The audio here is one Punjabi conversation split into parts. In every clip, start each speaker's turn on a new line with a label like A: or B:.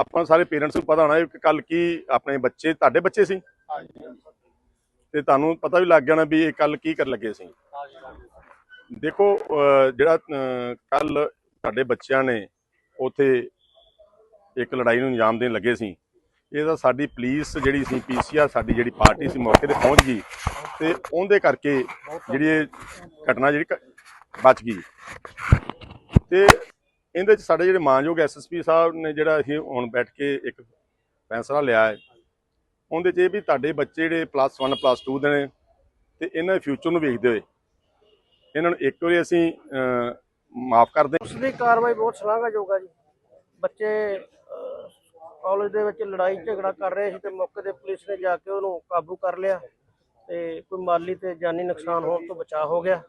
A: ਆਪਾਂ ਸਾਰੇ ਪੇਰੈਂਟਸ ਨੂੰ ਪਤਾ ਹੋਣਾ ਕਿ ਕੱਲ ਕੀ ਆਪਣੇ ਬੱਚੇ ਤੁਹਾਡੇ ਬੱਚੇ ਸੀ? ਤੇ ਤੁਹਾਨੂੰ ਪਤਾ ਵੀ ਲੱਗ ਜਾਣਾ ਵੀ ਇਹ ਕੱਲ ਕੀ ਕਰਨ ਲੱਗੇ ਸੀ। ਦੇਖੋ ਜਿਹੜਾ ਕੱਲ ਤੁਹਾਡੇ ਬੱਚਿਆਂ ਨੇ ਉਥੇ ਇੱਕ ਲੜਾਈ ਨੂੰ ਅੰਜਾਮ ਦੇਣ ਲੱਗੇ ਸੀ। ਇਹਦਾ ਸਾਡੀ ਪੁਲਿਸ ਜਿਹੜੀ ਸੀ ਪੀਸੀਆਰ ਸਾਡੀ ਜਿਹੜੀ ਪਾਰਟੀ ਸੀ ਮੌਕੇ ਤੇ ਪਹੁੰਚ ਗਈ ਤੇ ਉਹਦੇ ਕਰਕੇ ਜਿਹੜੀ ਇਹ ਘਟਨਾ ਜਿਹੜੀ ਬਚ ਗਈ। ਤੇ ਇਹਦੇ ਚ ਸਾਡੇ ਜਿਹੜੇ ਮਾਨਯੋਗ ਐਸਐਸਪੀ ਸਾਹਿਬ ਨੇ ਜਿਹੜਾ ਅਸੀਂ ਹੁਣ ਬੈਠ ਕੇ ਇੱਕ ਫੈਸਲਾ ਲਿਆ ਹੈ, ਉਹਦੇ ਚ ਇਹ ਵੀ ਤੁਹਾਡੇ ਬੱਚੇ ਜਿਹੜੇ ਪਲੱਸ 1 ਪਲੱਸ 2 ਦੇ ਨੇ ਤੇ ਇਹਨਾਂ ਦੇ ਫਿਊਚਰ ਨੂੰ ਵੇਖਦੇ ਹੋਏ। ਇਹਨਾਂ ਨੂੰ ਇੱਕ ਵਾਰੀ ਅਸੀਂ ਮਾਫ ਕਰਦੇ
B: ਉਸ ਦੀ ਕਾਰਵਾਈ ਬਹੁਤ ਸ਼ਲਾਘਾਯੋਗ ਆ ਜੀ। ਬੱਚੇ ਕਾਲਜ ਦੇ ਵਿੱਚ ਲੜਾਈ ਝਗੜਾ ਕਰ ਰਹੇ ਸੀ ਤੇ ਮੌਕੇ ਤੇ ਪੁਲਿਸ ਨੇ ਜਾ ਕੇ ਉਹਨੂੰ ਕਾਬੂ ਕਰ ਲਿਆ ਤੇ ਕੋਈ ਮਾਲੀ ਤੇ ਜਾਨੀ ਨੁਕਸਾਨ ਹੋਣ ਤੋਂ ਬਚਾਅ ਹੋ ਗਿਆ।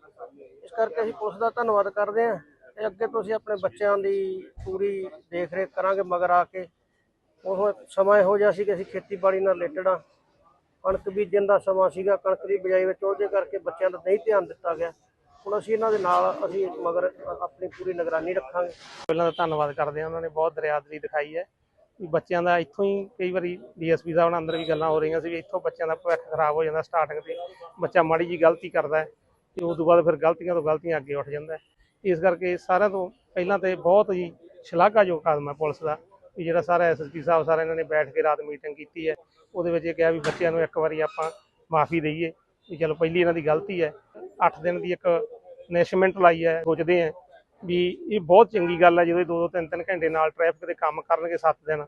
B: ਇਸ ਕਰਕੇ ਅਸੀਂ ਪੁਲਿਸ ਦਾ ਧੰਨਵਾਦ ਕਰਦੇ ਹਾਂ। ਤੇ ਅੱਗੇ ਤੋਂ ਅਸੀਂ ਆਪਣੇ ਬੱਚਿਆਂ ਦੀ ਪੂਰੀ ਦੇਖ ਰੇਖ ਕਰਾਂਗੇ ਮਗਰ ਆ ਕੇ। ਉਹ ਸਮਾਂ ਇਹੋ ਜਿਹਾ ਸੀ ਕਿ ਅਸੀਂ ਖੇਤੀਬਾੜੀ ਨਾਲ ਰਿਲੇਟਡ ਆ। ਕਣਕ ਬੀਜਣ ਦਾ ਸਮਾਂ ਸੀਗਾ, ਕਣਕ ਦੀ ਬਿਜਾਈ ਵਿੱਚ ਉਹਦੇ ਕਰਕੇ ਬੱਚਿਆਂ ਦਾ ਨਹੀਂ ਧਿਆਨ ਦਿੱਤਾ ਗਿਆ। ਹੁਣ ਅਸੀਂ ਇਹਨਾਂ ਦੇ ਨਾਲ ਅਸੀਂ ਮਗਰ ਆਪਣੀ ਪੂਰੀ ਨਿਗਰਾਨੀ ਰੱਖਾਂਗੇ। ਪਹਿਲਾਂ ਤਾਂ ਧੰਨਵਾਦ ਕਰਦੇ ਹਾਂ, ਉਹਨਾਂ ਨੇ ਬਹੁਤ ਦਰਿਆਦਰੀ ਦਿਖਾਈ ਹੈ ਵੀ ਬੱਚਿਆਂ ਦਾ ਇੱਥੋਂ ਹੀ ਕਈ ਵਾਰੀ ਡੀਐਸਪੀ ਸਾਹਿਬ ਨਾਲ ਅੰਦਰ ਵੀ ਗੱਲਾਂ ਹੋ ਰਹੀਆਂ ਸੀ ਵੀ ਇੱਥੋਂ ਬੱਚਿਆਂ ਦਾ ਭਵਿੱਖ ਖਰਾਬ ਹੋ ਜਾਂਦਾ ਸਟਾਰਟਿੰਗ ਤੇ ਬੱਚਾ ਮਾੜੀ ਜੀ ਗਲਤੀ ਕਰਦਾ ਹੈ ਤੇ ਉਸ ਤੋਂ ਬਾਅਦ ਫਿਰ ਗਲਤੀਆਂ ਤੋਂ ਗਲਤੀਆਂ ਅੱਗੇ ਉੱਠ ਜਾਂਦਾ ਇਸ ਕਰਕੇ ਸਾਰਿਆਂ ਤੋਂ ਪਹਿਲਾਂ ਤੇ ਬਹੁਤ ਹੀ ਸ਼ਲਾਘਾਯੋਗ ਕਦਮ ਹੈ ਪੁਲਿਸ ਦਾ ਵੀ ਜਿਹੜਾ ਸਾਰਾ ਐਸਐਸਪੀ ਸਾਹਿਬ ਸਾਰਾ ਇਹਨਾਂ ਨੇ ਬੈਠ ਕੇ ਰਾਤ ਮੀਟਿੰਗ ਕੀਤੀ ਹੈ। ਉਹਦੇ ਵਿੱਚ ਇਹ ਕਿਹਾ ਵੀ ਬੱਚਿਆਂ ਨੂੰ ਇੱਕ ਵਾਰੀ ਆਪਾਂ ਮਾਫੀ ਦਈਏ ਵੀ ਚਲੋ ਪਹਿਲੀ ਇਹਨਾਂ ਦੀ ਗਲਤੀ ਹੈ। 8 ਦਿਨ ਦੀ ਇੱਕ ਨੈਸ਼ਮੈਂਟ ਲਾਈ ਹੈ, ਸੋਚਦੇ ਆ ਵੀ ਇਹ ਬਹੁਤ ਚੰਗੀ ਗੱਲ ਹੈ ਜਦੋਂ ਇਹ ਦੋ ਦੋ ਤਿੰਨ ਤਿੰਨ ਘੰਟੇ ਨਾਲ ਟ੍ਰੈਫਿਕ ਦੇ ਕੰਮ ਕਰਨਗੇ 7 ਦਿਨ।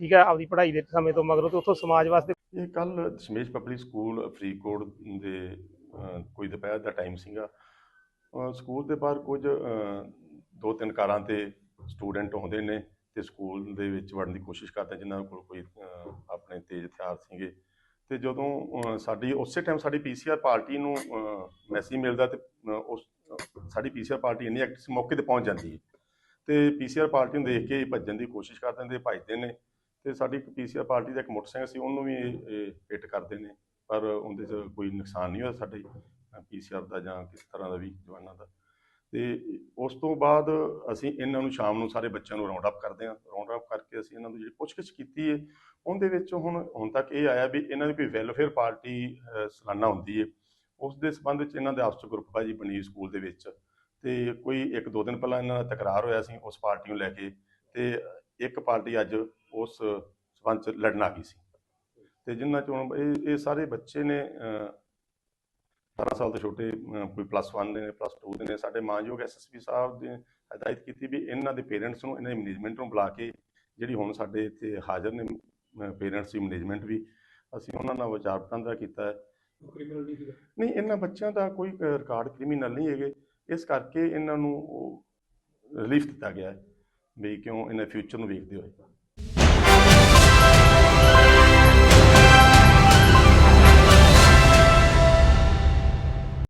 B: ਠੀਕ ਹੈ, ਆਪਦੀ ਪੜ੍ਹਾਈ ਦੇ ਸਮੇਂ ਤੋਂ ਮਗਰੋਂ ਤੇ ਉੱਥੋਂ ਸਮਾਜ ਵਾਸਤੇ
A: ਇਹ ਕੱਲ ਦਸ਼ਮੇਸ਼ ਪਬਲਿਕ ਸਕੂਲ ਫਰੀਦਕੋਟ ਦੇ ਕੋਈ ਦੁਪਹਿਰ ਦਾ ਟਾਈਮ ਸੀਗਾ। ਸਕੂਲ ਦੇ ਬਾਹਰ ਕੁਝ ਦੋ ਤਿੰਨ ਕਾਰਾਂ ਤੇ ਸਟੂਡੈਂਟ ਆਉਂਦੇ ਨੇ ਤੇ ਸਕੂਲ ਦੇ ਵਿੱਚ ਵੜਨ ਦੀ ਕੋਸ਼ਿਸ਼ ਕਰਦੇ ਜਿਨ੍ਹਾਂ ਕੋਲ ਕੋਈ ਆਪਣੇ ਤੇਜ਼ ਹਥਿਆਰ ਸੀਗੇ। ਤੇ ਜਦੋਂ ਸਾਡੀ ਉਸੇ ਟਾਈਮ ਸਾਡੀ ਪੀਸੀਆਰ ਪਾਰਟੀ ਨੂੰ ਮੈਸੇਜ ਮਿਲਦਾ ਤੇ ਅਹ, ਉਸ ਅਹ, ਸਾਡੀ ਪੀਸੀਆਰ ਪਾਰਟੀ ਇੰਨੀ ਐਕਟਿਵ ਮੌਕੇ ਤੇ ਪਹੁੰਚ ਜਾਂਦੀ ਹੈ। ਤੇ ਪੀਸੀਆਰ ਪਾਰਟੀ ਨੂੰ ਦੇਖ ਕੇ ਭੱਜਣ ਦੀ ਕੋਸ਼ਿਸ਼ ਕਰਦੇ ਨੇ ਭੱਜਦੇ ਨੇ। ਤੇ ਸਾਡੀ ਪੀਸੀਆਰ ਪਾਰਟੀ ਦਾ ਇੱਕ ਮੋਟਰਸਾਈਕਲ ਸੀ ਉਹਨੂੰ ਵੀ ਹਿੱਟ ਕਰਦੇ ਨੇ। ਪਰ ਉਹਦੇ 'ਚ ਕੋਈ ਨੁਕਸਾਨ ਨਹੀਂ ਹੋਇਆ ਸਾਡੇ ਪੀਸੀਆਰ ਦਾ ਜਾਂ ਕਿਸ ਤਰ੍ਹਾਂ ਦਾ ਵੀ ਜਵਾਨਾਂ ਦਾ। ਤੇ ਉਸ ਤੋਂ ਬਾਅਦ ਅਸੀਂ ਇਹਨਾਂ ਨੂੰ ਸ਼ਾਮ ਨੂੰ ਸਾਰੇ ਬੱਚਿਆਂ ਨੂੰ ਰਾਉਂਡ ਅਪ ਕਰਦੇ ਹਾਂ। ਰਾਉਂਡ ਅਪ ਕਰਕੇ ਅਸੀਂ ਇਹਨਾਂ ਨੂੰ ਜਿਹੜੀ ਪੁੱਛਗਿੱਛ ਕੀਤੀ ਹੈ ਉਹਦੇ ਵਿੱਚ ਹੁਣ ਹੁਣ ਤੱਕ ਇਹ ਆਇਆ ਵੀ ਇਹਨਾਂ ਦੀ ਕੋਈ ਵੈਲਫੇਅਰ ਪਾਰਟੀ ਅਹ, ਸਾਲਾਨਾ ਹੁੰਦੀ ਹੈ ਉਸ ਦੇ ਸੰਬੰਧ ਵਿੱਚ ਇਹਨਾਂ ਦੇ ਆਪਸ ਵਿੱਚ ਗਰੁੱਪਬਾਜੀ ਬਣੀ ਸਕੂਲ ਦੇ ਵਿੱਚ। ਤੇ ਕੋਈ ਇੱਕ ਦੋ ਦਿਨ ਪਹਿਲਾਂ ਇਹਨਾਂ ਦਾ ਤਕਰਾਰ ਹੋਇਆ ਸੀ ਉਸ ਪਾਰਟੀ ਨੂੰ ਲੈ ਕੇ ਤੇ ਇੱਕ ਪਾਰਟੀ ਅੱਜ ਉਸ ਸੰਬੰਧ 'ਚ ਲੜਨ ਆ ਗਈ ਸੀ। ਤੇ ਜਿਨ੍ਹਾਂ ਚੋਂ ਇਹ ਇਹ ਸਾਰੇ ਬੱਚੇ ਨੇ 18 ਸਾਲ ਤੋਂ ਛੋਟੇ ਕੋਈ ਪਲੱਸ 1 ਦੇ ਨੇ ਪਲੱਸ 2 ਦੇ ਨੇ ਸਾਡੇ ਮਾਨਯੋਗ ਐਸਐਸਪੀ ਸਾਹਿਬ ਨੇ ਹਦਾਇਤ ਕੀਤੀ ਵੀ ਇਹਨਾਂ ਦੇ ਪੇਰੈਂਟਸ ਨੂੰ ਇਹਨਾਂ ਦੇ ਮੈਨੇਜਮੈਂਟ ਨੂੰ ਬੁਲਾ ਕੇ ਜਿਹੜੀ ਹੁਣ ਸਾਡੇ ਇੱਥੇ ਹਾਜ਼ਰ ਨੇ ਪੇਰੈਂਟਸ ਦੀ ਮੈਨੇਜਮੈਂਟ ਵੀ ਅਸੀਂ ਉਹਨਾਂ ਨਾਲ ਵਿਚਾਰ ਵਟਾਂਦਰਾ ਕੀਤਾ ਹੈ। ਨਹੀਂ ਇਹਨਾਂ ਬੱਚਿਆਂ ਦਾ ਕੋਈ ਰਿਕਾਰਡ ਕ੍ਰਿਮੀਨਲ ਨਹੀਂ ਹੈਗੇ। ਇਸ ਕਰਕੇ ਇਹਨਾਂ ਨੂੰ ਰਿਲੀਫ ਦਿੱਤਾ ਗਿਆ ਹੈ ਵੀ ਕਿਉਂ ਇਹਨਾਂ ਫਿਊਚਰ ਨੂੰ ਵੇਖਦੇ ਹੋਏ।